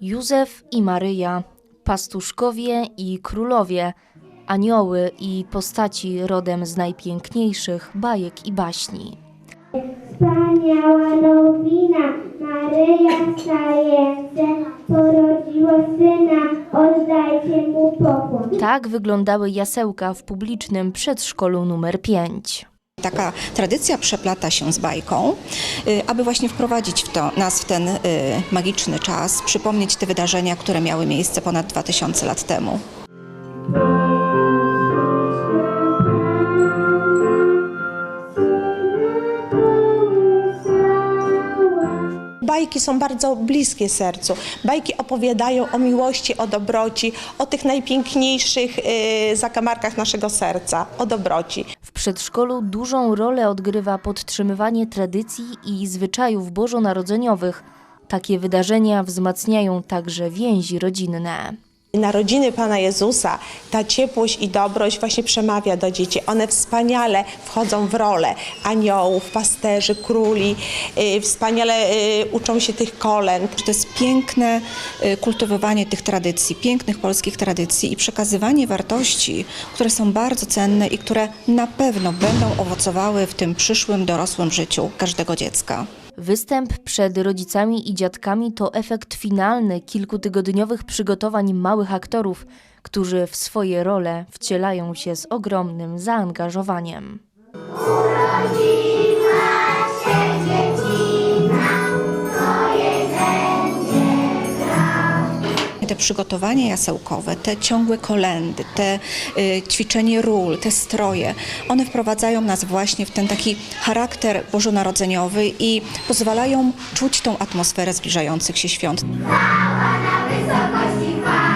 Józef i Maryja, pastuszkowie i królowie, anioły i postaci rodem z najpiękniejszych bajek i baśni. Wspaniała nowina, Maryja stajence, porodziła syna, oddajcie mu pokłon. Tak wyglądały jasełka w publicznym przedszkolu numer 5. Taka tradycja przeplata się z bajką, y, aby właśnie wprowadzić w to, nas w ten y, magiczny czas, przypomnieć te wydarzenia, które miały miejsce ponad 2000 lat temu. Bajki są bardzo bliskie sercu. Bajki opowiadają o miłości, o dobroci, o tych najpiękniejszych y, zakamarkach naszego serca, o dobroci. W przedszkolu dużą rolę odgrywa podtrzymywanie tradycji i zwyczajów bożonarodzeniowych. Takie wydarzenia wzmacniają także więzi rodzinne. Narodziny Pana Jezusa, ta ciepłość i dobroć właśnie przemawia do dzieci. One wspaniale wchodzą w rolę aniołów, pasterzy, króli, y, wspaniale y, uczą się tych kolęd. To jest piękne y, kultywowanie tych tradycji, pięknych polskich tradycji i przekazywanie wartości, które są bardzo cenne i które na pewno będą owocowały w tym przyszłym dorosłym życiu każdego dziecka. Występ przed rodzicami i dziadkami to efekt finalny kilkutygodniowych przygotowań małych aktorów, którzy w swoje role wcielają się z ogromnym zaangażowaniem. Te przygotowanie jasełkowe, te ciągłe kolendy, te y, ćwiczenie ról, te stroje, one wprowadzają nas właśnie w ten taki charakter bożonarodzeniowy i pozwalają czuć tą atmosferę zbliżających się świąt. Na wysokości